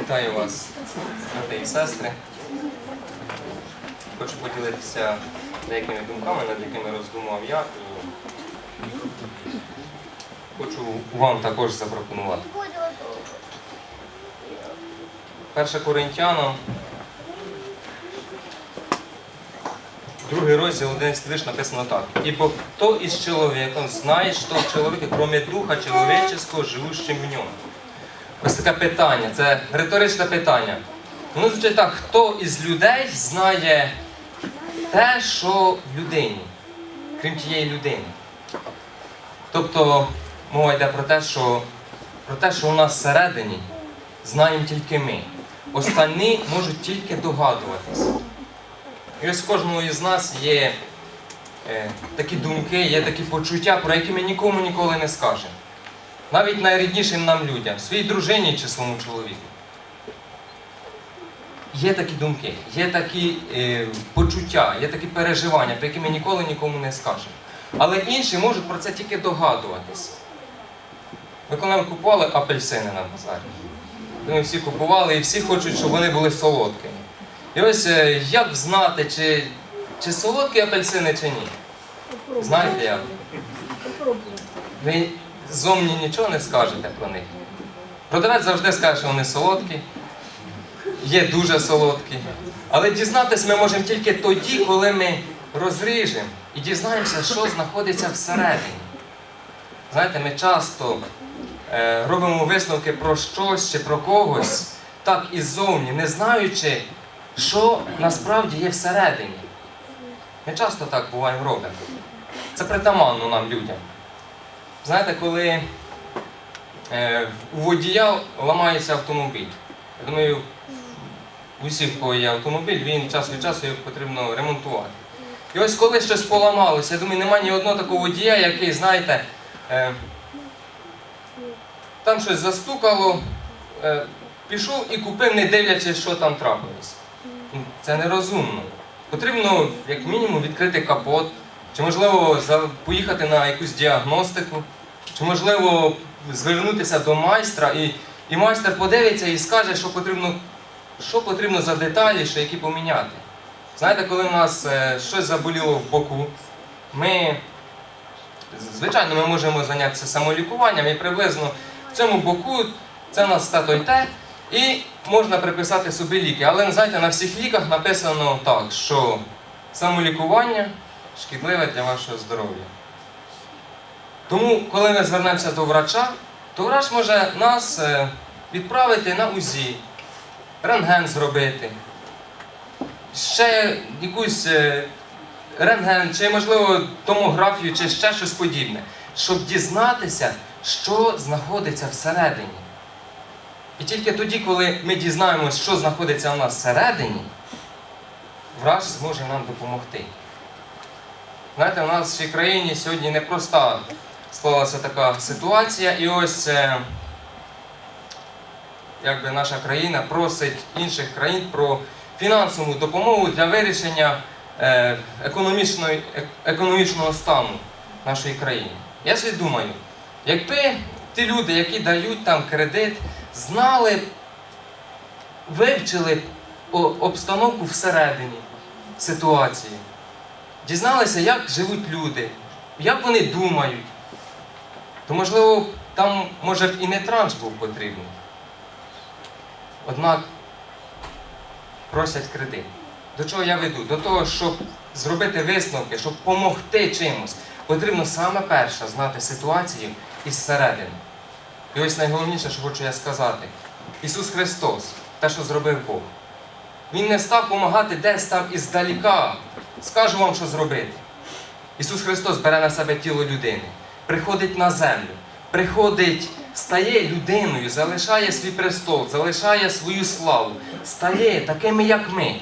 Вітаю вас, брати і сестри. Хочу поділитися деякими думками, над якими роздумував я. Хочу вам також запропонувати. Перше Коринтянам, другий розділ 11 виш написано так. «Ибо кто из человека знает, что в человеке, кроме духа человеческого, живущим в ньому?» Ось таке питання, це риторичне питання. Воно звучить так, хто із людей знає те, що в людині, крім тієї людини. Тобто мова йде про те, що, про те, що у нас всередині знаємо тільки ми. Останні можуть тільки догадуватись. І ось в кожного із нас є е, такі думки, є такі почуття, про які ми нікому ніколи не скажемо. Навіть найріднішим нам людям, своїй дружині чи своєму чоловіку. Є такі думки, є такі е, почуття, є такі переживання, про які ми ніколи нікому не скажемо. Але інші можуть про це тільки догадуватись. Ми коли купували апельсини на базарі, ми всі купували і всі хочуть, щоб вони були солодкими. І ось е, як знати, чи, чи солодкі апельсини, чи ні? Знаєте як? Ви зовні нічого не скажете про них. Продавець завжди скаже, що вони солодкі, є дуже солодкі. Але дізнатись ми можемо тільки тоді, коли ми розріжемо і дізнаємося, що знаходиться всередині. Знаєте, ми часто е, робимо висновки про щось чи про когось, так і ззовні, не знаючи, що насправді є всередині. Ми часто так буваємо робимо. Це притаманно нам людям. Знаєте, коли е, у водія ламається автомобіль, я думаю, у всіх, у кого є автомобіль, він час від часу його потрібно ремонтувати. І ось коли щось поламалося, я думаю, немає ні одного такого водія, який, знаєте, е, там щось застукало, е, пішов і купив, не дивлячись, що там трапилось. Це нерозумно. Потрібно, як мінімум, відкрити капот, чи можливо поїхати на якусь діагностику, чи можливо звернутися до майстра, і, і майстер подивиться і скаже, що потрібно, що потрібно за деталі, що які поміняти. Знаєте, коли в нас е, щось заболіло в боку, ми, звичайно, ми можемо зайнятися самолікуванням і приблизно в цьому боку це в нас те то й те, і можна приписати собі ліки. Але знаєте, на всіх ліках написано так, що самолікування шкідливе для вашого здоров'я. Тому, коли ми звернемося до врача, то врач може нас е, відправити на УЗІ, рентген зробити, ще якусь е, рентген, чи, можливо, томографію, чи ще щось подібне, щоб дізнатися, що знаходиться всередині. І тільки тоді, коли ми дізнаємося, що знаходиться у нас всередині, врач зможе нам допомогти. Знаєте, у нас в цій країні сьогодні непроста склалася така ситуація, і ось е, якби наша країна просить інших країн про фінансову допомогу для вирішення е, е- економічного стану нашої країни. Я собі думаю, якби ті люди, які дають там кредит, знали, вивчили обстановку всередині ситуації, дізналися, як живуть люди, як вони думають, то можливо там може б і не транш був потрібний. Однак просять кредит. До чого я веду? До того, щоб зробити висновки, щоб допомогти чимось, потрібно саме перше знати ситуацію із середини. І ось найголовніше, що хочу я сказати: Ісус Христос, те, що зробив Бог. Він не став допомагати десь там іздаліка. Скажу вам, що зробити. Ісус Христос бере на себе тіло людини, приходить на землю, приходить, стає людиною, залишає свій престол, залишає свою славу, стає такими, як ми.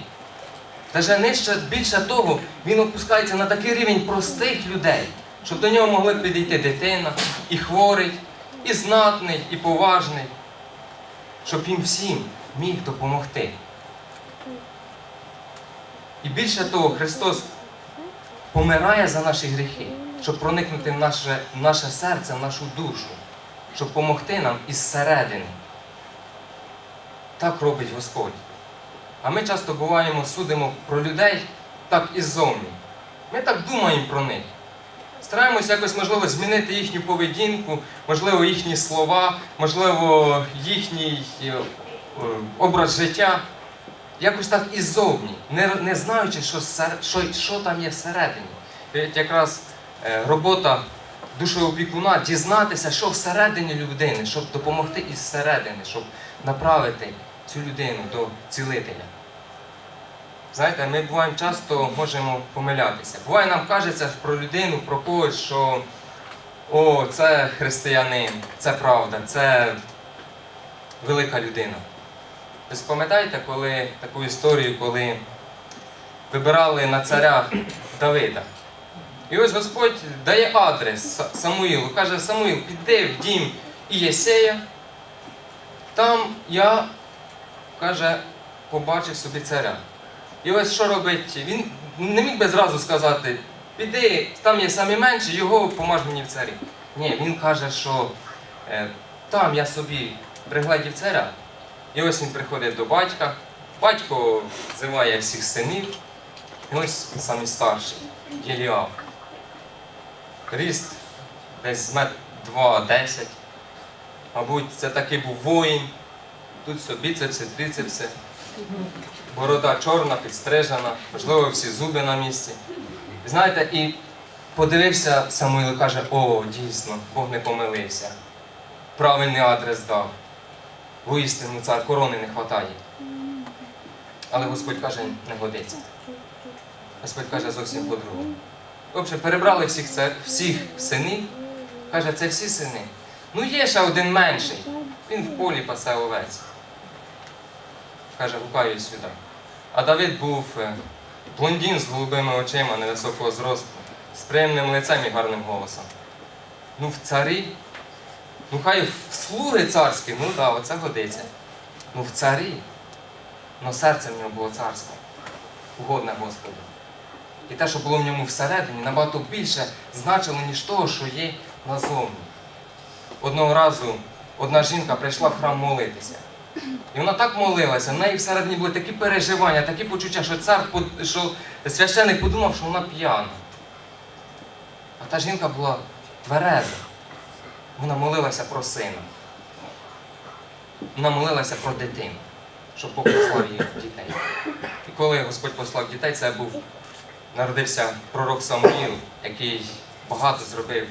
Даже нижче, більше того, він опускається на такий рівень простих людей, щоб до нього могли підійти дитина, і хворий, і знатний, і поважний, щоб їм всім міг допомогти. І більше того, Христос помирає за наші гріхи, щоб проникнути в наше, в наше серце, в нашу душу. щоб допомогти нам із середини. Так робить Господь. А ми часто буваємо, судимо про людей так іззовні. Ми так думаємо про них. Стараємося якось, можливо, змінити їхню поведінку, можливо, їхні слова, можливо, їхній е, е, образ життя. Якось так іззовні, не, знаючи, що, що, що там є всередині. От якраз е, робота душеопікуна дізнатися, що всередині людини, щоб допомогти із середини, щоб направити цю людину до цілителя. Знаєте, ми буваємо часто можемо помилятися. Буває, нам кажеться про людину, про когось, що о, це християнин, це правда, це велика людина. Ви пам'ятаєте, коли таку історію, коли вибирали на царя Давида? І ось Господь дає адрес Самуїлу, каже, Самуїл, піди в дім Ієсея, там я, каже, побачив собі царя. І ось що робить? Він не міг би зразу сказати, піди, там є самі менші, його помаж мені в царі. Ні, він каже, що е, там я собі пригледів царя. І ось він приходить до батька. Батько взиває всіх синів. І ось самий старший, Єліав. Ріст десь з мет 2-10. Мабуть, це такий був воїн. Тут все біцепси, трицепси. Борода чорна, підстрижена, можливо, всі зуби на місці. Знаєте, і подивився Самуїл і каже, о, дійсно, Бог не помилився. Правильний адрес дав. Воістину цар корони не хватає. Але Господь каже, не годиться. Господь каже зовсім по-другому. Отже, перебрали всіх, це, всіх синів, каже, це всі сини. Ну є ще один менший. Він в полі пасе овець. Каже, гукаю сюди. А Давид був е, блондін з голубими очима невисокого зросту, з приємним лицем і гарним голосом. Ну, в царі, ну хай в слуги царські, ну да, оце годиться. Ну в царі, ну серце в нього було царське, угодне Господу. І те, що було в ньому всередині, набагато більше значило, ніж того, що є назовні. Одного разу одна жінка прийшла в храм молитися. І вона так молилася, в неї всередині були такі переживання, такі почуття, що цар, що священик подумав, що вона п'яна. А та жінка була твереза. Вона молилася про сина. Вона молилася про дитину, щоб Бог послав їй дітей. І коли Господь послав дітей, це був народився пророк Самуїл, який багато зробив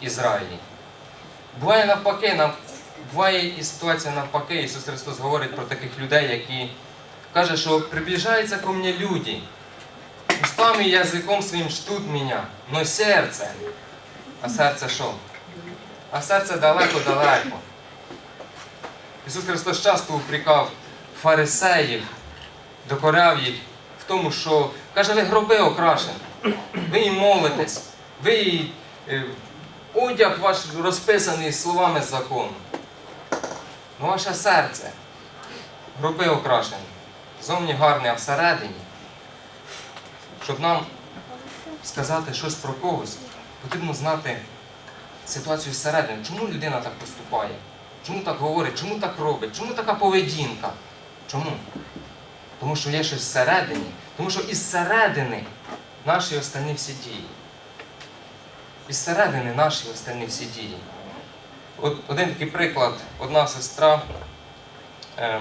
в Ізраїлі. Буває навпаки, буває і ситуація навпаки. Ісус Христос говорить про таких людей, які каже, що приближаються ко мне люди, устами і язиком своїм ждут меня, но серце. А серце що? А серце далеко-далеко. Ісус Христос часто упрекав фарисеїв, докоряв їх в тому, що каже, ви гроби окрашені, ви їм молитесь, ви е, одяг ваш розписаний словами закону. Ваше серце, гроби окрашені, зовні гарне, а всередині, щоб нам сказати щось про когось, потрібно знати ситуацію всередині. Чому людина так поступає? Чому так говорить? Чому так робить? Чому така поведінка? Чому? Тому що є щось всередині, тому що із середини наші останні всі дії. Із середини наші останні всі дії. От один такий приклад, одна сестра, е,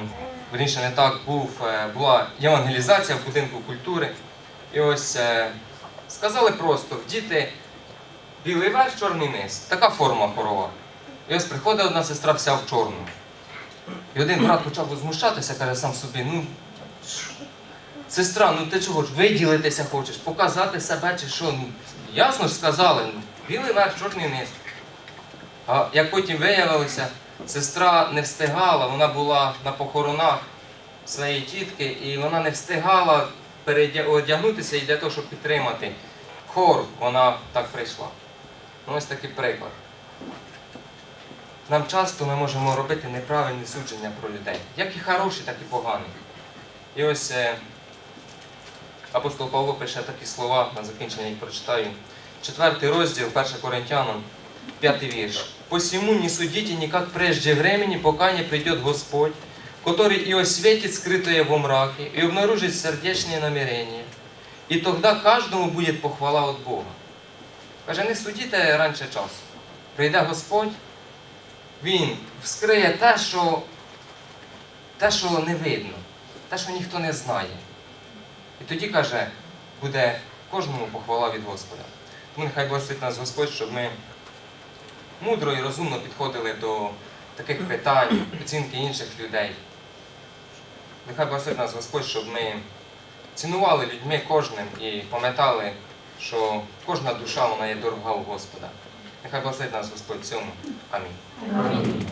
верніше не так, був, е, була євангелізація в будинку культури. І ось е, сказали просто, діти білий верх, чорний низ. Така форма хорова. І ось приходить одна сестра вся в чорному. І один брат почав возмущатися, каже сам собі, ну, сестра, ну ти чого ж виділитися хочеш, показати себе чи що? Ну, ясно ж сказали, ну, білий верх, чорний низ. А як потім виявилося, сестра не встигала, вона була на похоронах своєї тітки, і вона не встигала переодягнутися і для того, щоб підтримати хор, вона так прийшла. Ну, ось такий приклад. Нам часто ми можемо робити неправильні судження про людей, як і хороші, так і погані. І ось е, апостол Павло пише такі слова, на закінчення їх прочитаю. Четвертий розділ, 1 Коринтянам, п'ятий вірш посему не судите никак прежде времени, пока не придет Господь, который и осветит скрытое во мраке, и обнаружит сердечные намерения. І тогда каждому буде похвала від Бога. Каже, не судіть раніше часу. Прийде Господь, Він вскриє те, що, те, що не видно, те, що ніхто не знає. І тоді каже, буде кожному похвала від Господа. Тому нехай благословить нас Господь, щоб ми мудро і розумно підходили до таких питань, оцінки інших людей. Нехай благословить нас Господь, щоб ми цінували людьми кожним і пам'ятали, що кожна душа вона є дорога у Господа. Нехай благословить нас Господь цьому. Амінь.